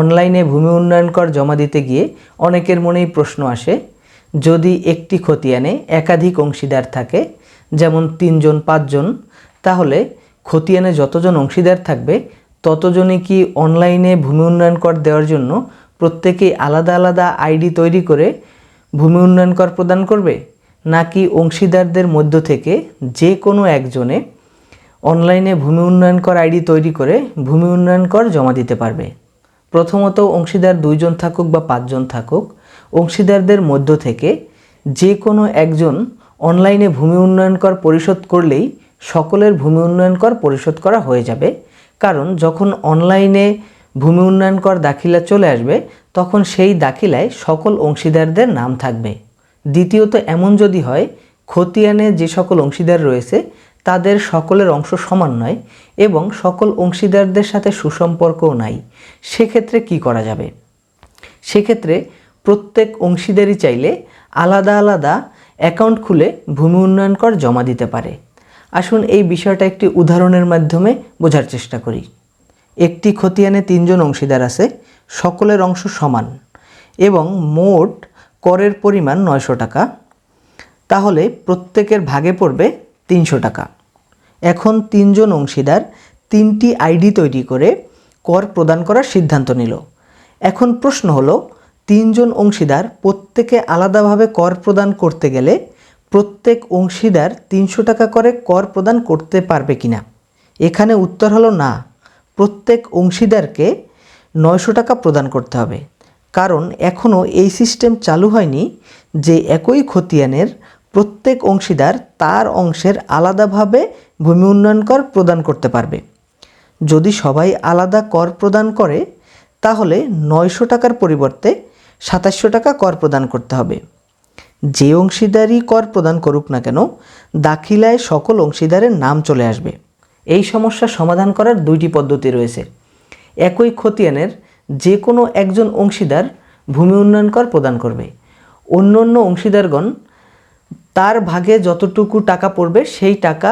অনলাইনে ভূমি উন্নয়ন কর জমা দিতে গিয়ে অনেকের মনেই প্রশ্ন আসে, যদি একটি খতিয়ানে একাধিক অংশীদার থাকে, যেমন তিনজন, পাঁচজন, তাহলে খতিয়ানে যতজন অংশীদার থাকবে, ততজনই কি অনলাইনে ভূমি উন্নয়ন কর দেওয়ার জন্য প্রত্যেকেই আলাদা আলাদা আইডি তৈরি করে ভূমি উন্নয়ন কর প্রদান করবে? নাকি অংশীদারদের মধ্য থেকে যে কোনো একজনে অনলাইনে ভূমি উন্নয়ন কর আইডি তৈরি করে ভূমি উন্নয়ন কর জমা দিতে পারবে? প্রথমত অংশীদার দুইজন থাকুক বা পাঁচজন থাকুক, অংশীদারদের মধ্য থেকে যে কোনো একজন অনলাইনে ভূমি উন্নয়ন কর পরিশোধ করলেই সকলের ভূমি উন্নয়ন কর পরিশোধ করা হয়ে যাবে। কারণ যখন অনলাইনে ভূমি উন্নয়ন কর দাখিলা চলে আসবে, তখন সেই দাখিলায় সকল অংশীদারদের নাম থাকবে। দ্বিতীয়ত, এমন যদি হয়, খতিয়ানে যে সকল অংশীদার রয়েছে তাদের সকলের অংশ সমান নয় এবং সকল অংশীদারদের সাথে সুসম্পর্কও নাই। সেক্ষেত্রে কি করা যাবে? সেক্ষেত্রে প্রত্যেক অংশীদারই চাইলে আলাদা আলাদা অ্যাকাউন্ট খুলে ভূমি উন্নয়ন কর জমা দিতে পারে। আসুন এই বিষয়টা একটি উদাহরণের মাধ্যমে বোঝার চেষ্টা করি। একটি খতিয়ানে তিনজন অংশীদার আছে, সকলের অংশ সমান এবং মোট করের পরিমাণ নয়শো টাকা। তাহলে প্রত্যেকের ভাগে পড়বে তিনশো টাকা। এখন তিনজন অংশীদার তিনটি আইডি তৈরি করে কর প্রদান করার সিদ্ধান্ত নিল। এখন প্রশ্ন হলো, তিনজন অংশীদার প্রত্যেকে আলাদাভাবে কর প্রদান করতে গেলে প্রত্যেক অংশীদার তিনশো টাকা করে কর প্রদান করতে পারবে কিনা? এখানে উত্তর হলো না। প্রত্যেক অংশীদারকে নয়শো টাকা প্রদান করতে হবে। কারণ এখনও এই সিস্টেম চালু হয়নি যে একই খতিয়ানের প্রত্যেক অংশীদার তার অংশের আলাদাভাবে ভূমি উন্নয়ন কর প্রদান করতে পারবে। যদি সবাই আলাদা কর প্রদান করে, তাহলে নয়শো টাকার পরিবর্তে সাতাশশো টাকা কর প্রদান করতে হবে। যে অংশীদারই কর প্রদান করুক না কেন, দাখিলায় সকল অংশীদারের নাম চলে আসবে। এই সমস্যার সমাধান করার দুইটি পদ্ধতি রয়েছে। একই খতিয়ানের যে কোনো একজন অংশীদার ভূমি উন্নয়ন কর প্রদান করবে। অন্য অন্য অংশীদারগণ তার ভাগে যতটুকু টাকা পড়বে, সেই টাকা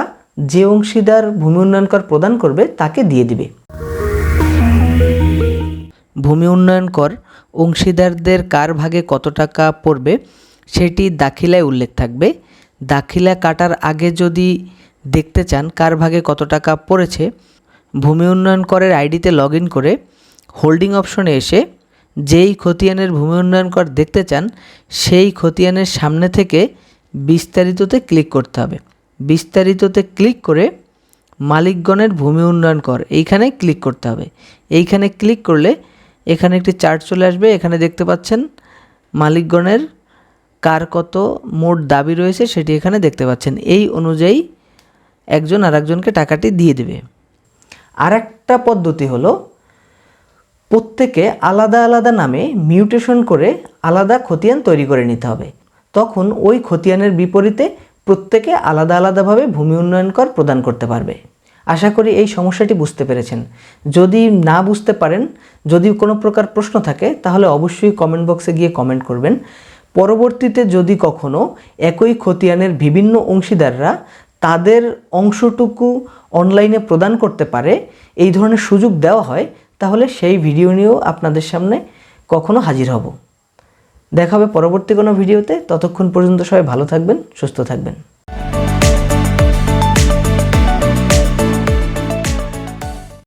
যে অংশীদার ভূমি উন্নয়ন কর প্রদান করবে, তাকে দিয়ে দিবে। ভূমি উন্নয়ন কর অংশীদারদের কার ভাগে কত টাকা পড়বে, সেটি দাখিলায় উল্লেখ থাকবে। দাখিলা কাটার আগে যদি দেখতে চান কার ভাগে কত টাকা পড়েছে, ভূমি উন্নয়ন করের আইডিতে লগ ইন করে হোল্ডিং অপশনে এসে যেই খতিয়ানের ভূমি উন্নয়ন কর দেখতে চান, সেই খতিয়ানের সামনে থেকে বিস্তারিততে ক্লিক করতে হবে। বিস্তারিততে ক্লিক করে মালিকগণের ভূমি উন্নয়ন কর, এইখানে ক্লিক করতে হবে। এইখানে ক্লিক করলে এখানে একটি চার্ট চলে আসবে, এখানে দেখতে পাচ্ছেন মালিকগণের কার কত মোট দাবি রয়েছে সেটি এখানে দেখতে পাচ্ছেন। এই অনুযায়ী একজন আরেকজনকে টাকাটি দিয়ে দেবে। আর একটা পদ্ধতি হলো প্রত্যেকে আলাদা আলাদা নামে মিউটেশন করে আলাদা খতিয়ান তৈরি করে নিতে হবে। তখন ওই খতিয়ানের বিপরীতে প্রত্যেকে আলাদা আলাদাভাবে ভূমি উন্নয়ন কর প্রদান করতে পারবে। আশা করি এই সমস্যাটি বুঝতে পেরেছেন। যদি না বুঝতে পারেন, যদি কোনো প্রকার প্রশ্ন থাকে, তাহলে অবশ্যই কমেন্ট বক্সে গিয়ে কমেন্ট করবেন। পরবর্তীতে যদি কখনো একই খতিয়ানের বিভিন্ন অংশীদাররা তাদের অংশটুকু অনলাইনে প্রদান করতে পারে, এই ধরনের সুযোগ দেওয়া হয়, তাহলে সেই ভিডিও নিয়েও আপনাদের সামনে কখনো হাজির হব। দেখা হবে পরবর্তী কোনো ভিডিওতে। ততক্ষণ পর্যন্ত সবাই ভালো থাকবেন সুস্থ থাকবেন।